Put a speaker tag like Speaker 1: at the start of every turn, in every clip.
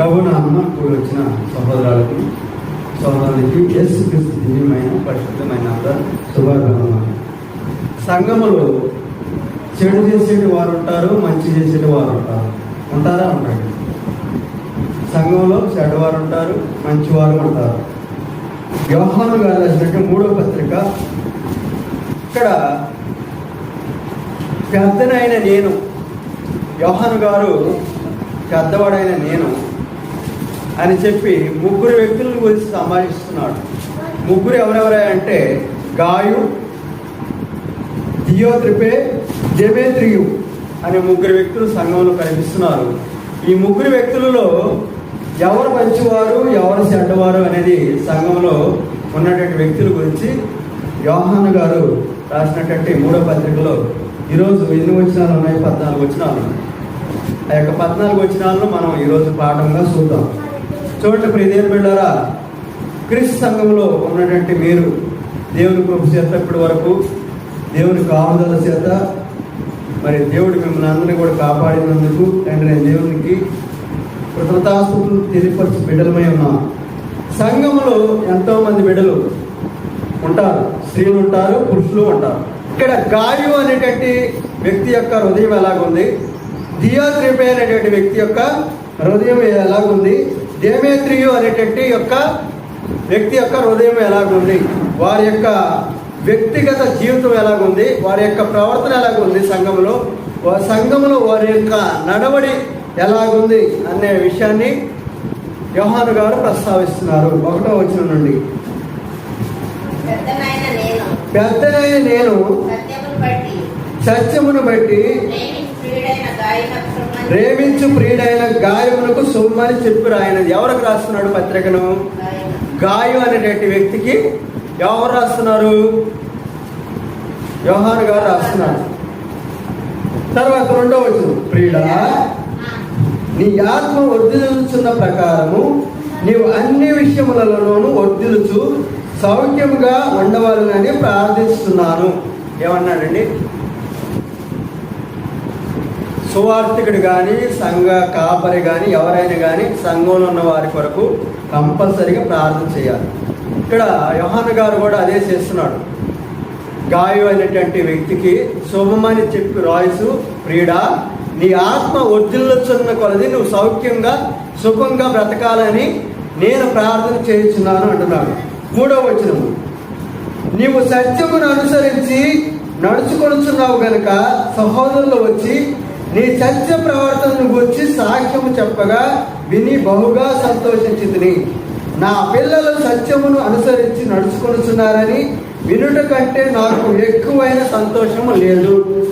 Speaker 1: ప్రభు నామన కూడి వచ్చిన సహోదరాలకు సహోదరులకి యేసు క్రీస్తు దివ్యమైన పరిశుద్ధమైన శుభాకాంక్షలు సంఘములో చెడు చేసేటి వారు ఉంటారు మంచి చేసేటి వారు ఉంటారు? ఉంటారా. ఉంటారు సంఘంలో చెడ్డవారు ఉంటారు మంచివారు ఉంటారు. వ్యవహారం గారు రాసినట్టు మూడో పత్రిక ఇక్కడ పెద్దనైన నేను వ్యవహారం గారు పెద్దవాడైన నేను అని చెప్పి ముగ్గురు వ్యక్తుల గురించి సంభాషిస్తున్నాడు ముగ్గురు ఎవరెవరే అంటే గాయు దియోత్రిపే జెమేత్రియు అనే ముగ్గురు వ్యక్తులు సంఘంలో కనిపిస్తున్నారు. ఈ ముగ్గురు వ్యక్తులలో ఎవరు మంచివారు ఎవరు చెడ్డవారు అనేది సంఘంలో ఉన్నటువంటి వ్యక్తుల గురించి యోహాను గారు రాసినటువంటి మూడో పత్రికలో ఈరోజు ఎన్ని వచనాలు ఉన్నాయి? పద్నాలుగు వచనాలు. ఆ యొక్క పద్నాలుగు వచనాలను మనం ఈరోజు పాఠంగా చూద్దాం. చూడండి ప్రియదేవి బిళ్ళారా క్రీస్తు సంఘంలో ఉన్నటువంటి మీరు దేవుని కృప చేత ఇప్పటి వరకు దేవుని కాపుదల చేత మరి దేవుడు మిమ్మల్ని అందరినీ కూడా కాపాడినందుకు అండ్ నేను దేవునికి కృతజ్ఞతాస్తులు తెలియపరిచి బిడ్డలమై ఉన్నా. సంఘంలో ఎంతో మంది బిడ్డలు ఉంటారు స్త్రీలు ఉంటారు పురుషులు ఉంటారు. ఇక్కడ గాయు అనేటువంటి వ్యక్తి యొక్క హృదయం ఎలాగుంది? దియోత్రిపే అనేటువంటి వ్యక్తి యొక్క హృదయం ఎలాగుంది? దేమేత్రియు అనేటువంటి యొక్క వ్యక్తి యొక్క హృదయం ఎలాగుంది? వారి యొక్క వ్యక్తిగత జీవితం ఎలాగుంది? వారి యొక్క ప్రవర్తన ఎలాగుంది సంఘంలో సంఘంలో వారి యొక్క నడవడి ఎలాగుంది అనే విషయాన్ని యోహాను గారు ప్రస్తావిస్తున్నారు. ఒకటో వచ్చిన నుండి.
Speaker 2: పెద్దనైన నేను. సత్యమును బట్టి. ప్రేమించు ప్రియుడైన
Speaker 1: గాయమునకు సొమ్మని చెప్పు రాయనది. ఎవరికి రాస్తున్నాడు పత్రికను?
Speaker 2: గాయం
Speaker 1: గాయు అనేటువంటి వ్యక్తికి ఎవరు రాస్తున్నారు? యోహాను గారు రాస్తున్నారు. తర్వాత రెండో వచ్చిన ప్రియుడా నీ ఆత్మ వర్ధిల్చున్న ప్రకారము నీవు అన్ని విషయములలోనూ వర్ధిల్చు సౌఖ్యముగా ఉండవాలని ప్రార్థిస్తున్నాను. ఏమన్నాడండి సువార్థికుడు కానీ సంఘ కాపరి కానీ ఎవరైనా కానీ సంఘంలో ఉన్న వారి కొరకు కంపల్సరిగా ప్రార్థన చేయాలి. ఇక్కడ యోహాన్ గారు కూడా అదే చేస్తున్నాడు. గాయం అయినటువంటి వ్యక్తికి శుభమని చెప్పి రాయసు ప్రియుడా నీ ఆత్మ వర్ధిల్లుచున్న కొలది నువ్వు సౌఖ్యంగా సుఖంగా బ్రతకాలని నేను ప్రార్థన చేయుచున్నాను అంటున్నాడు. మూడవ వచనము. నీవు సత్యమును అనుసరించి నడుచుకొనుచున్నావు గనుక సహోదరులు వచ్చి నీ సత్య ప్రవర్తనను గురించి సాక్ష్యము చెప్పగా విని బహుగా సంతోషించింది నా పిల్లలు సత్యమును అనుసరించి నడుచుకొనుచున్నారని వినుట కంటే నాకు ఎక్కువైన సంతోషము లేదు.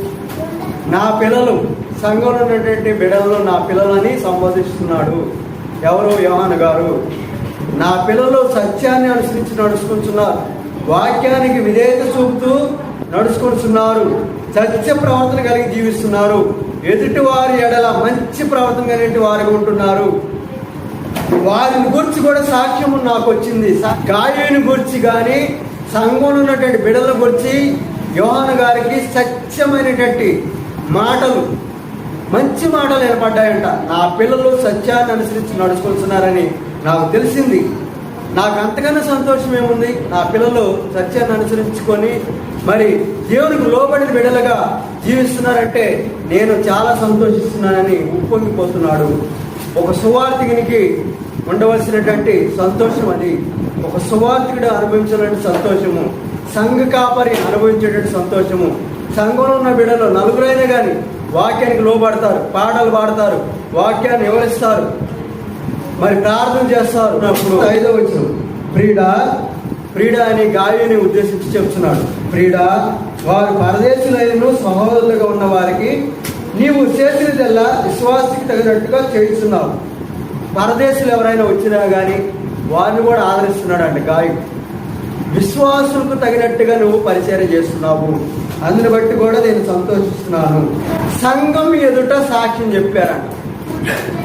Speaker 1: నా పిల్లలు సంఘంలో ఉన్నటువంటి బిడలను నా పిల్లలని సంబోధిస్తున్నాడు. ఎవరు? యోహాన్ గారు. నా పిల్లలు సత్యాన్ని అనుసరించి నడుచుకుంటున్నారు వాక్యానికి విధేయత చూపుతూ నడుచుకుంటున్నారు సత్య ప్రవర్తన కలిగి జీవిస్తున్నారు. ఎదుటివారి ఎడల మంచి ప్రవర్తన కలిగిన వారు ఉంటున్నారు. వారిని గురించి కూడా సాక్ష్యం నాకు వచ్చింది. గాయని గురించి కానీ సంఘంలో ఉన్నటువంటి బిడల గురించి యోహాను గారికి సత్యమైనటువంటి మాటలు మంచి మాటలు ఏర్పడ్డాయంట నా పిల్లలు సత్యాన్ని అనుసరించి నడుచుకుంటున్నారని నాకు తెలిసింది. నాకు అంతకన్నా సంతోషం ఏముంది? నా పిల్లలు సత్యాన్ని అనుసరించుకొని మరి దేవునికి లోబడిన బిడలుగా జీవిస్తున్నారంటే నేను చాలా సంతోషిస్తున్నానని ఉప్పొంగిపోతున్నాడు. ఒక సువార్థికునికి ఉండవలసినటువంటి సంతోషం అది. ఒక సువార్థికుడు అనుభవించాలంటే సంతోషము. సంఘ కాపరి అనుభవించేటువంటి సంతోషము. సంఘంలో ఉన్న బిడ్డలు నలుగురైనా కానీ వాక్యానికి లోబడతారు పాటలు పాడతారు వాక్యాన్ని వివరిస్తారు. మరి ప్రార్థన చేస్తారు. అప్పుడు ఐదో వచ్చిన ప్రీడా ప్రీడా అని గాయని ఉద్దేశించి చెప్తున్నాడు. ప్రీడా వారు పరదేశులైన సహోదరులుగా ఉన్న వారికి నీవు చేసినదల్లా విశ్వాసకి తగినట్టుగా చేయిస్తున్నావు పరదేశులు ఎవరైనా వచ్చినా కానీ వారిని కూడా ఆదరిస్తున్నాడు అండి గాయు. విశ్వాసులకు తగినట్టుగా నువ్వు పరిచయం చేస్తున్నావు. అందుని బట్టి కూడా నేను సంతోషిస్తున్నాను. సంఘం ఎదుట సాక్ష్యం చెప్పారంట.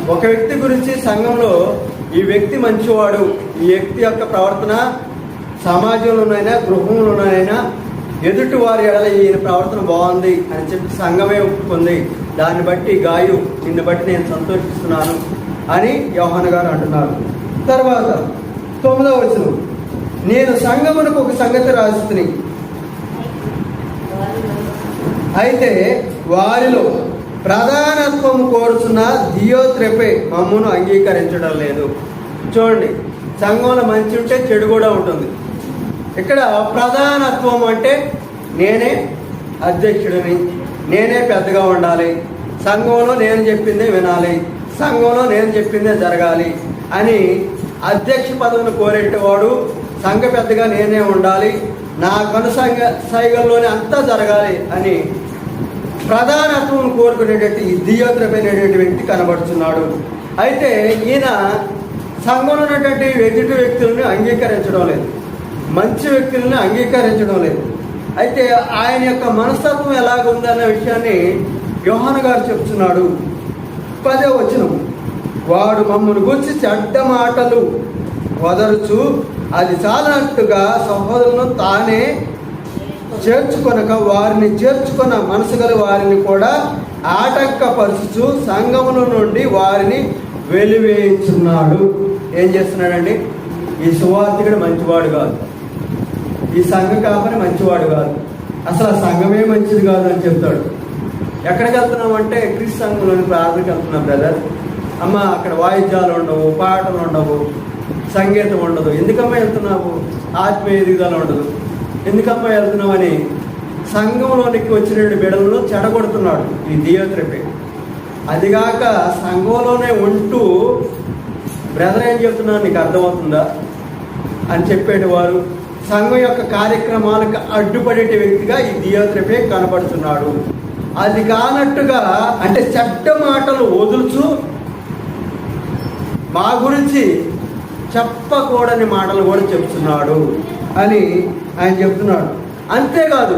Speaker 1: ఒక వ్యక్తి గురించి సంఘంలో ఈ వ్యక్తి మంచివాడు ఈ వ్యక్తి యొక్క ప్రవర్తన సమాజంలోనైనా గృహంలోనైనా ఎదుటి వారి ఎడల ఈయన ప్రవర్తన బాగుంది అని చెప్పి సంఘమే ఒప్పుకుంది. దాన్ని బట్టి గాయు నిన్ను బట్టి నేను సంతోషిస్తున్నాను అని యోహన్ గారు అంటున్నారు. తర్వాత తొమ్మిదవ వచనం. నేను సంగమునకు ఒక సంగతి రాసిని అయితే వారిలో ప్రధానత్వం కోరుచున్న దియోత్రెపే మమ్మను అంగీకరించడం లేదు. చూడండి సంఘంలో మంచి ఉంటే చెడు కూడా ఉంటుంది. ఇక్కడ ప్రధానత్వం అంటే నేనే అధ్యక్షుడిని నేనే పెద్దగా ఉండాలి సంఘంలో నేను చెప్పిందే వినాలి సంఘంలో నేను చెప్పిందే జరగాలి అని అధ్యక్ష పదవిని కోరేటవాడు సంఘ పెద్దగా నేనే ఉండాలి నా కనుసంగ సైగల్లోనే అంతా జరగాలి అని ప్రధానత్వం కోరుకునేటువంటి ఈ దియోద్రమైనటువంటి వ్యక్తి కనబడుతున్నాడు. అయితే ఈయన సంఘంలో ఉన్నటువంటి ఎదుటి వ్యక్తులను అంగీకరించడం లేదు. మంచి వ్యక్తులను అంగీకరించడం లేదు. అయితే ఆయన యొక్క మనస్తత్వం ఎలాగుందన్న విషయాన్ని యోహాన్ గారు చెప్తున్నాడు. పదే వచ్చిన వాడు మమ్మల్ని గురించి చెడ్డ మాటలు వదరుచు అది చాలనట్టుగా సహోదరులను తానే చేర్చుకొనక వారిని చేర్చుకున్న మనసు గల వారిని కూడా ఆటంకపరచుచు సంఘముల నుండి వారిని వెలివేయించున్నాడు. ఏం చేస్తున్నాడండి? ఈ సువార్థికుడు మంచివాడు కాదు. ఈ సంఘ కాపని మంచివాడు కాదు. అసలు ఆ సంఘమే మంచిది కాదు అని చెప్తాడు. ఎక్కడికి వెళ్తున్నామంటే క్రిస్ సంఘంలోని ప్రార్థనకి వెళ్తున్నాం బ్రదర్. అమ్మ అక్కడ వాయిద్యాలు ఉండవు పాటలు ఉండవు సంగీతం ఉండదు. ఎందుకమ్మా వెళ్తున్నావు? ఆత్మీయ ఎదుగుదల ఉండదు. ఎందుకమ్మా వెళ్తున్నామని సంఘంలోనికి వచ్చిన బిడలను చెడగొడుతున్నాడు ఈ దియోత్రపి అదిగాక సంఘంలోనే ఉంటూ బ్రదర్ ఏం చెప్తున్నాను నీకు అర్థమవుతుందా? అని చెప్పేటి వారు సంఘం యొక్క కార్యక్రమాలకు అడ్డుపడే వ్యక్తిగా ఈ దియోత్రపే కనపడుతున్నాడు అది కానట్టుగా అంటే చెడ్డ మాటలు వదులుచు మా గురించి చెప్పకూడని మాటలు కూడా చెప్తున్నాడు అని ఆయన చెప్తున్నాడు. అంతేకాదు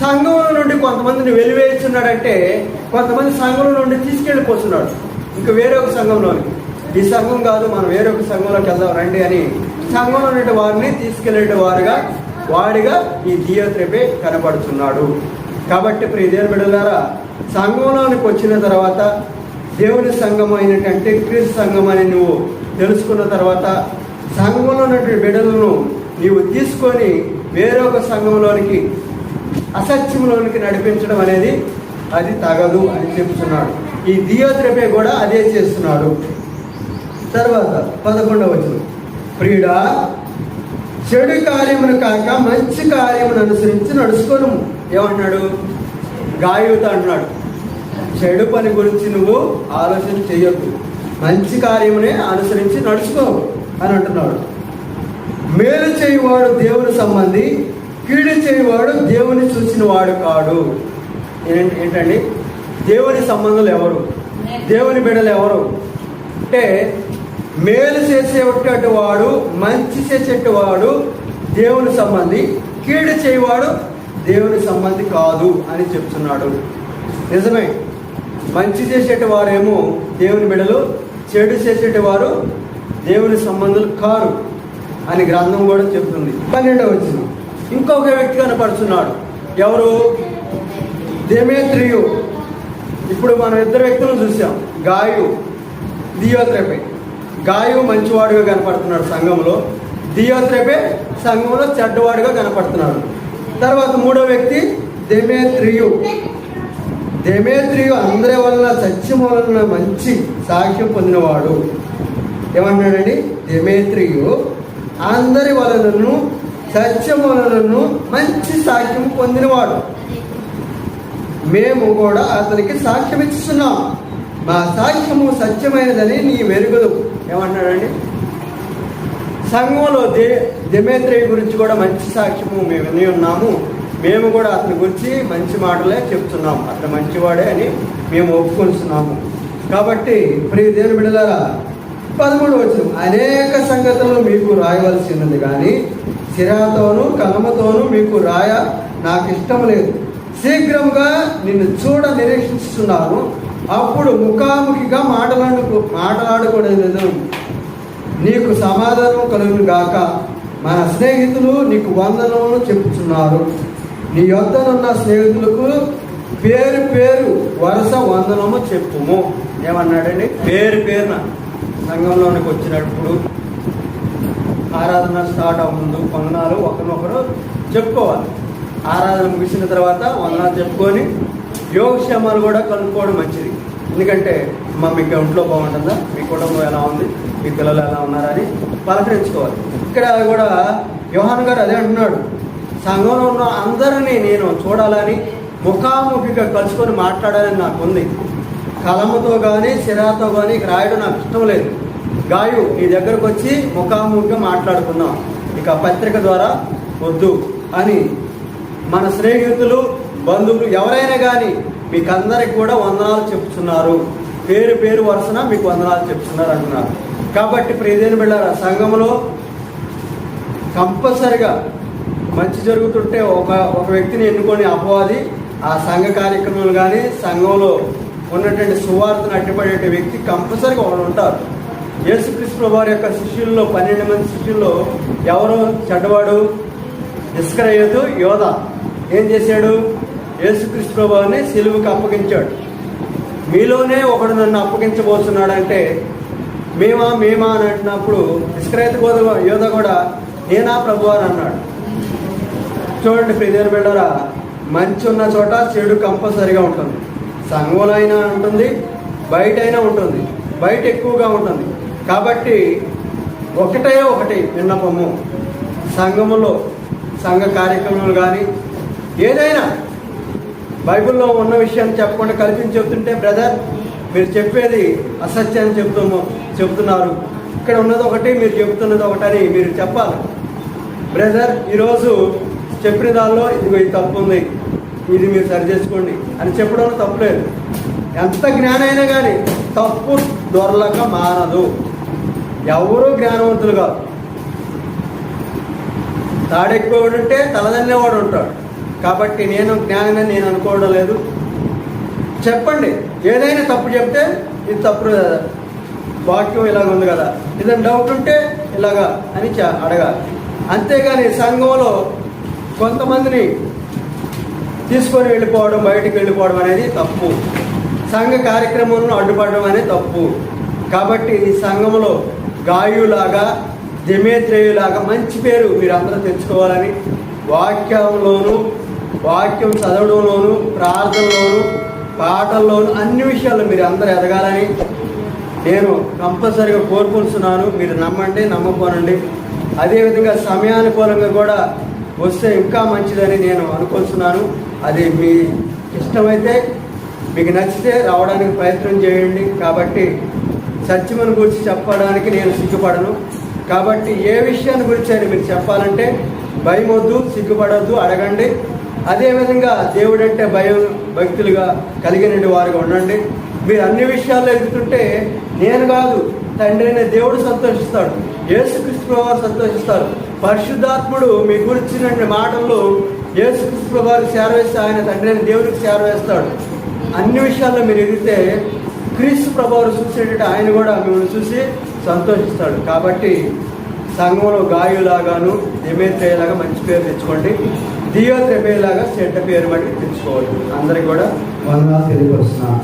Speaker 1: సంఘంలో నుండి కొంతమందిని వెలివేస్తున్నాడంటే కొంతమంది సంఘంలో నుండి తీసుకెళ్ళిపోతున్నాడు. ఇంకా వేరే ఒక సంఘంలోకి ఈ సంఘం కాదు మనం వేరొక సంఘంలోకి వెళ్దాం రండి అని సంఘంలో ఉన్న వారిని తీసుకెళ్ళే వారుగా వాడిగా ఈ దియోత్రెపే కనపడుతున్నాడు కాబట్టి ప్రియ దేవుని బిడ్డలారా సంఘంలోనికి వచ్చిన తర్వాత దేవుని సంఘం అయినటువంటి క్రీస్తు సంఘం అని నువ్వు తెలుసుకున్న తర్వాత సంఘంలో ఉన్నటువంటి బిడ్డలను నీవు తీసుకొని వేరొక సంఘంలోనికి అసత్యంలోనికి నడిపించడం అనేది అది తగదు అని చెప్తున్నాడు. ఈ దియోద్రపే కూడా అదే చేస్తున్నాడు. తర్వాత పదకొండవ వచనం. ప్రియుడా చెడు కార్యమును కాక మంచి కార్యమును అనుసరించి నడుచుకోను. ఏమంటున్నాడు? గాయుత అంటున్నాడు. చెడు పని గురించి నువ్వు ఆలోచన చేయొద్దు. మంచి కార్యమునే అనుసరించి నడుచుకో అని అంటున్నాడు. మేలు చేయువాడు దేవుని సంబంధి కీడు చేయువాడు దేవుని చూసిన వాడు కాడు. ఏంటి- ఏంటండి? దేవుని సంబంధులు ఎవరు? దేవుని బిడ్డలు ఎవరు? అంటే మేలు చేసేటటువంటి వాడు మంచి చేసేటి వాడు దేవుని సంబంధి కీడు చేయవాడు దేవుని సంబంధి కాదు అని చెప్తున్నాడు. నిజమే. మంచి చేసేటి వారేమో దేవుని బిడలు చెడు చేసేటి వారు దేవుని సంబంధులు కారు అని గ్రంథం కూడా చెప్తుంది పన్నెండవ వచ్చిన ఇంకొక వ్యక్తి కనపడుతున్నాడు. ఎవరు? దేమేత్రియు. ఇప్పుడు మనం ఇద్దరు వ్యక్తులను చూసాం. గాయు దియోత్రపై. గాయు మంచివాడుగా కనపడుతున్నాడు సంఘంలో. దియోత్రెపే సంఘంలో చెడ్డవాడుగా కనపడుతున్నాడు. తర్వాత మూడో వ్యక్తి దెమేత్రియు దెమేత్రియు అందరి వలన సత్యం వలన మంచి సాక్ష్యం పొందినవాడు. ఏమన్నాడండి దెమేత్రియు అందరి వలనను సత్యం వలనను మంచి సాక్ష్యం పొందినవాడు. మేము కూడా అతనికి సాక్ష్యం ఇస్తున్నాం మా సాక్ష్యము సత్యమైనదని నీ వెరుగుదు ఏమన్నాడండి సంఘంలో దే దెమేత్రేయ గురించి కూడా మంచి సాక్ష్యము మేము విని ఉన్నాము. మేము కూడా అతని గురించి మంచి మాటలే చెప్తున్నాం అతను మంచివాడే అని మేము ఒప్పుకొనిస్తున్నాము కాబట్టి ప్రియ దేని బిడ్డలారా పదమూడు వచ్చిన అనేక సంగతులు మీకు రాయవలసి ఉన్నది కానీ సిరాతోనూ కలమతోనూ మీకు రాయ నాకు ఇష్టం లేదు. శీఘ్రంగా నిన్ను చూడ నిరీక్షిస్తున్నాను. అప్పుడు ముఖాముఖిగా మాటలాడు మాట్లాడకూడదు నీకు సమాధానం కలుగును గాక. మన స్నేహితులు నీకు వందనములు చెప్పుచున్నారు. నీ యొద్దనున్న స్నేహితులకు పేరు పేరు వరుస వందనము చెప్పుము. ఏమన్నాడండి? పేరు పేరున. సంఘంలోనికి వచ్చినప్పుడు ఆరాధన స్టార్ట్ అవ్వముందు వందనాలు ఒకరినొకరు చెప్పుకోవాలి. ఆరాధన ముగిసిన తర్వాత వందనాలు చెప్పుకొని యోగక్షేమాలు కూడా కనుక్కోవడం మంచిది. ఎందుకంటే మా మీకు ఒంట్లో బాగుంటుందా? మీ కుటుంబం ఎలా ఉంది? మీ పిల్లలు ఎలా ఉన్నారని పలకరించుకోవాలి ఇక్కడ కూడా యోహాన్ గారు అదే అంటున్నాడు. సంఘంలో ఉన్న అందరినీ నేను చూడాలని ముఖాముఖిగా కలుసుకొని మాట్లాడాలని నాకు ఉంది. కలముతో కానీ సిరాతో కానీ ఇక రాయడం నాకు ఇష్టం లేదు. గాయు నీ దగ్గరకు వచ్చి ముఖాముఖిగా మాట్లాడుకుందాం. ఇక పత్రిక ద్వారా వద్దు అని మన స్నేహితులు బంధువులు ఎవరైనా కానీ మీకు అందరికి కూడా వందనాలు చెప్తున్నారు. పేరు పేరు వరుసన మీకు వందనాలు చెప్తున్నారు అంటున్నారు కాబట్టి ప్రియదేని బిళ్ళారా సంఘంలో కంపల్సరిగా మంచి జరుగుతుంటే ఒక ఒక వ్యక్తిని ఎన్నుకొని అపవాది ఆ సంఘ కార్యక్రమాలు కానీ సంఘంలో ఉన్నటువంటి సువార్తను అడ్డుపడే వ్యక్తి కంపల్సరిగా ఒకడు ఉంటారు. యేసుక్రీస్తు వారి యొక్క శిష్యుల్లో పన్నెండు మంది శిష్యుల్లో ఎవరు చెడ్డవాడు? నిష్క్రయదు యోధ. ఏం చేశాడు? యేసుక్రీస్తు ప్రభావాన్ని సిలువుకి అప్పగించాడు. మీలోనే ఒకడు నన్ను అప్పగించబోతున్నాడంటే మేమా మేమా అని అంటున్నప్పుడు నిష్క్రయత గోధుమ యోధ కూడా నేనా ప్రభు అని అన్నాడు. చూడండి ప్రియదేని బిడ్డరా మంచి ఉన్న చోట చెడు కంపల్సరిగా ఉంటుంది. సంఘంలో అయినా ఉంటుంది బయట అయినా ఉంటుంది బయట ఎక్కువగా ఉంటుంది. కాబట్టి ఒకటే ఒకటి విన్నపము. సంఘములో సంఘ కార్యక్రమాలు కానీ ఏదైనా బైబిల్లో ఉన్న విషయాన్ని చెప్పకుండా కల్పించి చెప్తుంటే బ్రదర్ మీరు చెప్పేది అసత్యాన్ని చెప్తాము చెప్తున్నారు ఇక్కడ ఉన్నది ఒకటి మీరు చెప్తున్నది ఒకటని మీరు చెప్పాలి. బ్రదర్ ఈరోజు చెప్పిన దానిలో ఇదిగో ఇది తప్పు ఉంది. ఇది మీరు సరి చేసుకోండి. అని చెప్పడంలో తప్పులేదు ఎంత జ్ఞానైనా కానీ తప్పు దొరలక మానదు ఎవరు జ్ఞానవంతులు కాదు. తాడెక్కువడు ఉంటే తలదన్నేవాడు ఉంటాడు. కాబట్టి నేను జ్ఞానమని నేను అనుకోవడం లేదు. చెప్పండి ఏదైనా తప్పు చెప్తే ఇది తప్పు కదా వాక్యం ఇలాగ ఉంది కదా. ఏదైనా డౌట్ ఉంటే ఇలాగా అని అడగాలి. అంతేగాని సంఘంలో కొంతమందిని తీసుకొని వెళ్ళిపోవడం బయటికి వెళ్ళిపోవడం అనేది తప్పు. సంఘ కార్యక్రమంలో అడ్డుపడడం అనేది తప్పు. కాబట్టి ఈ సంఘంలో గాయులాగా జమేత్రేయులాగా మంచి పేరు మీరు అందరూ తెచ్చుకోవాలని వాక్యంలోను వాక్యం చదవడంలోను ప్రార్థనలోను పాటల్లోను అన్ని విషయాల్లో మీరు అందరూ ఎదగాలని నేను కంపల్సరీగా కోరుకుంటున్నాను. మీరు నమ్మండి నమ్మకోనండి అదేవిధంగా సమయానుకూలంగా కూడా వస్తే ఇంకా మంచిదని నేను అనుకుంటున్నాను. అది మీ ఇష్టమైతే మీకు నచ్చితే రావడానికి ప్రయత్నం చేయండి. కాబట్టి సత్యమును గురించి చెప్పడానికి నేను సిగ్గుపడను. కాబట్టి ఏ విషయాన్ని గురించి అని మీరు చెప్పాలంటే భయం వద్దు సిగ్గుపడొద్దు అడగండి. అదేవిధంగా దేవుడు అంటే భయం భక్తులుగా కలిగిన వారుగా ఉండండి. మీరు అన్ని విషయాల్లో ఎదుగుతుంటే నేను కాదు తండ్రి అనే దేవుడు సంతోషిస్తాడు. యేసుక్రీస్తు వారు సంతోషిస్తారు. పరిశుద్ధాత్ముడు మీ గురించిన మాటల్లో యేసుక్రీస్తు వారికి చేరవేస్తే ఆయన తండ్రి అయిన దేవుడికి చేరవేస్తాడు అన్ని విషయాల్లో మీరు ఎదిగితే క్రీస్తు ప్రభావం చూసేటట్టు ఆయన కూడా మిమ్మల్ని చూసి సంతోషిస్తాడు. కాబట్టి సంఘంలో గాయులాగాను ఎమేత్రేలాగా మంచి పేరు తెచ్చుకోండి. దియో త్రిపేలాగా చెడ్డ పేరు బట్టి తెచ్చుకోవద్దు. అందరికి కూడా వందనాలు తెలియపరుస్తున్నాను.